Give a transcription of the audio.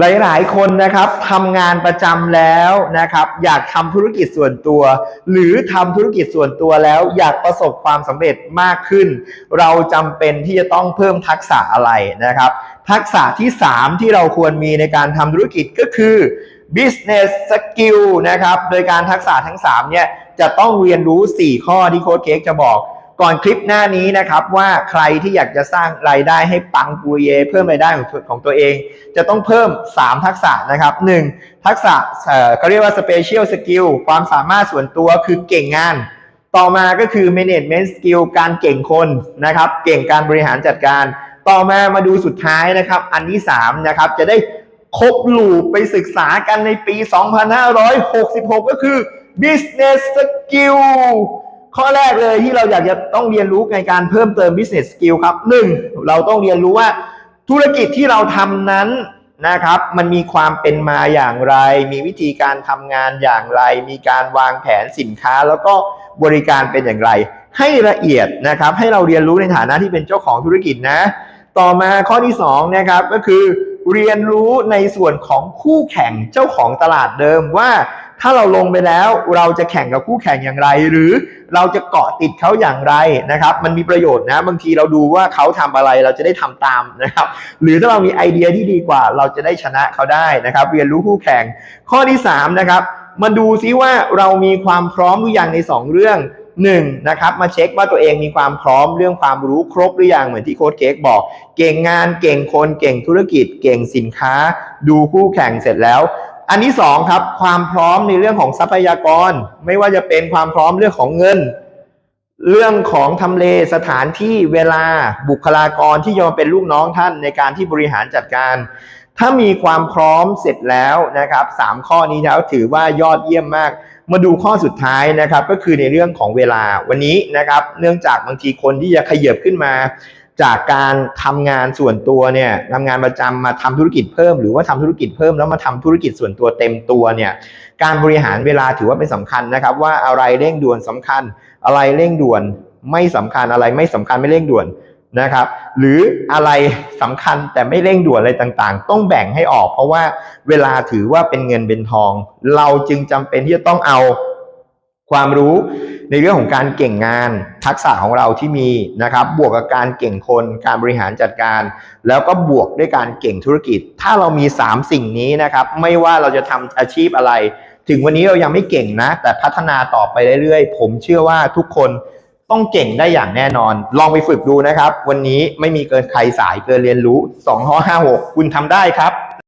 หลายๆ คนนะครับทำงานประจำแล้วนะครับ อยากทำธุรกิจส่วนตัว หรือทำธุรกิจส่วนตัวแล้ว อยากประสบความสำเร็จมากขึ้น เราจำเป็นที่จะต้องเพิ่มทักษะอะไรนะครับ ทักษะที่ 3 ที่เราควรมีในการทำธุรกิจก็คือ business skill นะครับ โดยการทักษะทั้ง 3 เนี่ยจะต้องเรียนรู้ 4 ข้อที่โค้ชเค้กจะบอก ก่อนคลิปหน้านี้นะครับว่าใครที่อยากจะสร้างรายได้ให้ปังปุริเย เพิ่มรายได้ของตัวของตัวเอง จะต้องเพิ่ม 3 ทักษะนะครับ 1. ทักษะเอ่อเขาเรียกว่า special skill ความสามารถส่วนตัวคือเก่งงาน ต่อมาก็คือ management skill การเก่งคนนะครับ เก่งการบริหารจัดการ ต่อมามาดูสุดท้ายนะครับ อันที่3นะครับจะได้ครบลูไปศึกษากันในปี 2566 ก็คือ business skill ข้อแรกเลยที่เราอยากจะต้องเรียนรู้ในการเพิ่มเติม business skill ครับหนึ่งเราต้องเรียนรู้ว่าธุรกิจที่เราทำนั้นนะครับ มันมีความเป็นมาอย่างไร มีวิธีการทำงานอย่างไร มีการวางแผนสินค้า แล้วก็บริการเป็นอย่างไร ให้ละเอียดนะครับ ให้เราเรียนรู้ในฐานะที่เป็นเจ้าของธุรกิจนะ ต่อมาข้อที่สองนะครับก็คือเรียนรู้ในส่วนของคู่แข่งเจ้าของตลาดเดิมว่า ถ้าเราลงไปแล้วเราจะแข่งกับคู่แข่งอย่างไร หรือเราจะเกาะติดเขาอย่างไรนะครับ มันมีประโยชน์นะบางทีเราดูว่าเขาทำอะไรเราจะได้ทำตามนะครับ หรือถ้าเรามีไอเดียที่ดีกว่า เราจะได้ชนะเขาได้นะครับ เรียนรู้คู่แข่ง ข้อที่สามนะครับมาดูซิว่าเรามีความพร้อมหรือยังในสองเรื่องหนึ่งนะครับมาเช็คว่าตัวเองมีความพร้อมเรื่องความรู้ครบหรือยังเหมือนที่โค้ชเค้กบอก เก่งงานเก่งคนเก่งธุรกิจ เก่งสินค้า ดูคู่แข่งเสร็จแล้ว อันที่สองครับความพร้อมในเรื่องของทรัพยากร ไม่ว่าจะเป็นความพร้อมเรื่องของเงิน เรื่องของทำเลสถานที่เวลาบุคลากรที่จะมาเป็นลูกน้องท่านในการที่บริหารจัดการ ถ้ามีความพร้อมเสร็จแล้วนะครับสามข้อนี้แล้วถือว่ายอดเยี่ยมมาก มาดูข้อสุดท้ายนะครับก็คือในเรื่องของเวลาวันนี้นะครับ เนื่องจากบางทีคนที่จะขยับขึ้นมา จากการทำงานส่วนตัวเนี่ยทำงานประจำมาทำธุรกิจเพิ่ม หรือว่าทำธุรกิจเพิ่มแล้วมาทำธุรกิจส่วนตัวเต็มตัวเนี่ยการบริหารเวลาถือว่าเป็นสำคัญนะครับ ว่าอะไรเร่งด่วนสำคัญ อะไรเร่งด่วนไม่สำคัญอะไรไม่สำคัญไม่เร่งด่วนนะครับหรืออะไรสำคัญแต่ไม่เร่งด่วนอะไรต่างๆ ต้องแบ่งให้ออก เพราะว่าเวลาถือว่าเป็นเงินเป็นทอง เราจึงจำเป็นที่จะต้องเอา ความรู้ในเรื่องของการเก่งงานทักษะของเราที่มีนะครับ บวกกับการเก่งคนการบริหารจัดการ แล้วก็บวกด้วยการเก่งธุรกิจ ถ้าเรามี 3 สิ่งนี้นะครับ ไม่ว่าเราจะทำอาชีพอะไร ถึงวันนี้เรายังไม่เก่งนะ แต่พัฒนาต่อไปเรื่อยๆ ผมเชื่อว่าทุกคนต้องเก่งได้อย่างแน่นอน ลองไปฝึกดูนะครับ วันนี้ไม่มีเกินใครสายเกินเรียนรู้ 2 5 5 6 คุณทำได้ครับ